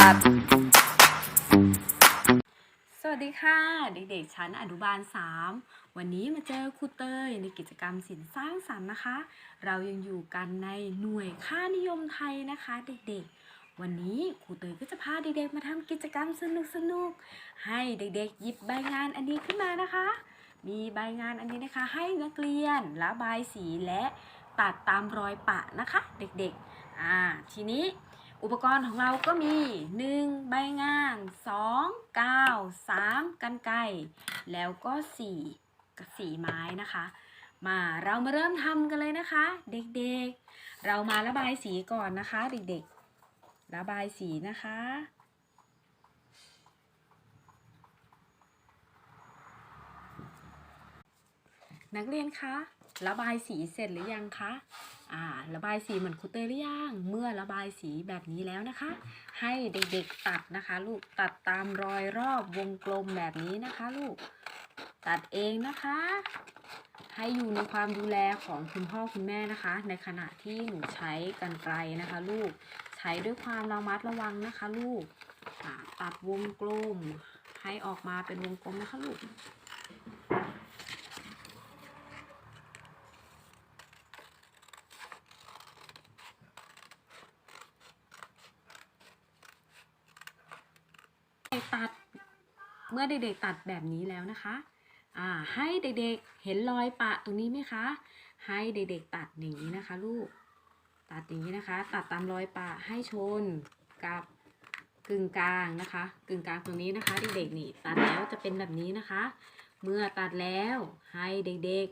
ตัด สวัสดีค่ะ เด็กๆ ชั้นอนุบาล 3 วันนี้มาเจอครูเตยในกิจกรรมศิลป์สร้างสรรค์นะคะ เรายังอยู่กันในหน่วยค่านิยมไทยนะคะ เด็กๆ วันนี้ครูเตยก็จะพาเด็กๆ มาทำกิจกรรมสนุกๆ ให้เด็กๆ หยิบใบงานอันนี้ขึ้นมานะคะ มีใบงานอันนี้นะคะ ให้นักเรียนระบายสีและตัดตามรอยปะนะคะ เด็กๆ อ่า ทีนี้ อุปกรณ์ของเราก็มี 1 ใบงาน 2 กาว 3 กันไกรแล้วก็4กับสีไม้นะคะ มาเรามาเริ่มทำกันเลยนะคะ เด็กๆ เรามาระบายสีก่อนนะคะ เด็กๆ ระบายสีนะคะนักเรียนคะ ระบายสีเสร็จหรือยังคะอ่าระบายสีเหมือนครูเตยหรือยังเมื่อระบายสีแบบนี้แล้วนะคะ ให้เด็กๆตัดนะคะ ลูกตัดตามรอยรอบวงกลมแบบนี้นะคะ ลูกตัดเองนะคะ ให้อยู่ในความดูแลของคุณพ่อคุณแม่นะคะ ในขณะที่หนูใช้กรรไกรนะคะ ลูกใช้ด้วยความระมัดระวังนะคะ ลูกตัดวงกลมให้ออกมาเป็นวงกลมนะคะลูก ตัด เมื่อเด็กๆตัดแบบนี้แล้วนะคะอ่าให้เด็กๆเห็นรอยปะตรงนี้ไหมคะ ให้เด็กๆตัดอย่างนี้นะคะ ลูก ตัดอย่างนี้นะคะ ตัดตามรอยปะให้ชนกับกึ่งกลางนะคะ กึ่งกลางตรงนี้นะคะ เด็กๆนี่ตัดแล้วจะเป็นแบบนี้นะคะ เมื่อตัดแล้วให้เด็ก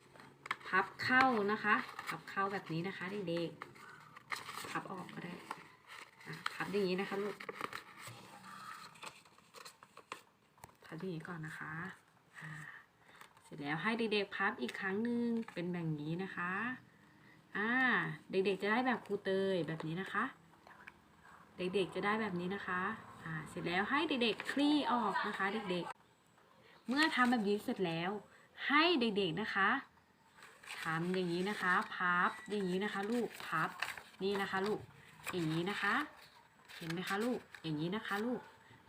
ๆ พับเข้านะคะพับเข้าแบบนี้นะคะเด็กๆพับออกก็ได้พับอย่างนี้นะคะลูก พับอย่างนี้ก่อนนะคะเสร็จแล้วให้เด็กๆพับอีกครั้งหนึ่งเป็นแบบนี้นะคะอ่าเด็กๆจะได้แบบครูเตยแบบนี้นะคะ เด็กๆจะได้แบบนี้นะคะอ่าเสร็จแล้วให้เด็กๆคลี่ออกนะคะ เด็กๆ เมื่อทำแบบนี้เสร็จแล้ว ให้เด็กๆนะคะทำอย่างนี้นะคะ พับอย่างนี้นะคะ ลูกพับนี่นะคะลูกอย่างนี้นะคะ เห็นไหมคะลูกอย่างนี้นะคะลูก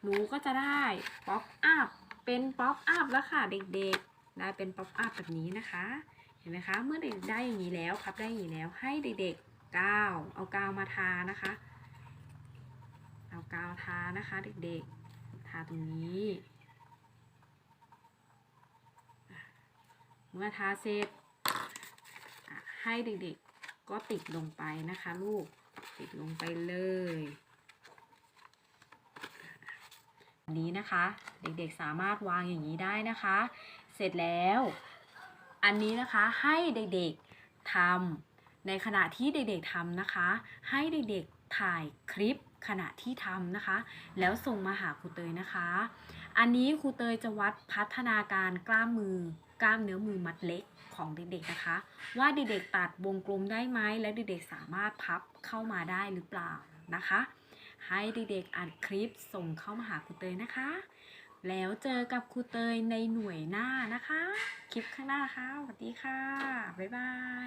หนูก็จะได้ป๊อปอัพ เป็นป๊อปอัพแล้วค่ะเด็กๆ ได้เป็นป๊อปอัพแบบนี้นะคะ เห็นไหมคะ เมื่อเด็กได้อย่างนี้แล้วพับได้อย่างนี้แล้วให้เด็กๆกาวเอากาวมาทานะคะ เอากาวทานะคะ เด็กๆ ทาตรงนี้เมื่อทาเสร็จให้เด็กๆก็ติดลงไปนะคะ ลูกติดลงไปเลย อัน นี้นะคะ เด็กๆสามารถวางอย่างนี้ได้นะคะ เสร็จแล้ว อันนี้นะคะให้เด็กๆทำในขณะที่เด็กๆทำนะคะ ให้เด็กๆถ่ายคลิปขณะที่ทำนะคะ แล้วส่งมาหาครูเตยนะคะ อันนี้ครูเตยจะวัดพัฒนาการกล้ามมือกล้ามเนื้อมือมัดเล็กของเด็กๆนะคะ ว่าเด็กๆตัดวงกลมได้ไหมและเด็กๆสามารถพับเข้ามาได้หรือเปล่านะคะ ให้เด็กๆอัดคลิปส่งเข้ามาหาครูเตยนะคะ แล้วเจอกับครูเตยในหน่วยหน้านะคะ คลิปข้างหน้าค่ะสวัสดีค่ะ บ๊ายบาย